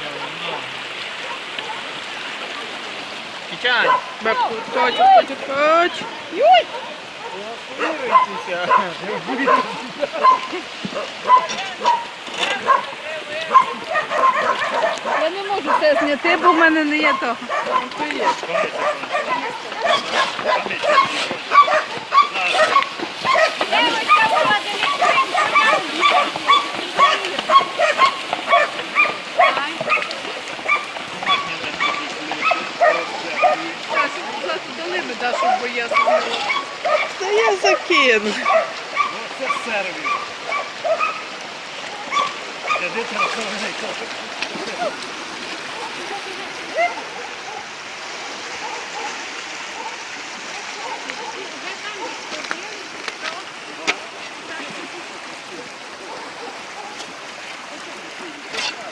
Нього много. Кичань, Бабку, коч, коч, коч. Юй! Я не можу це зняти, бо в мене не є того. Девочка бо я забула. Та я закину. Це сервіс. Скажи, це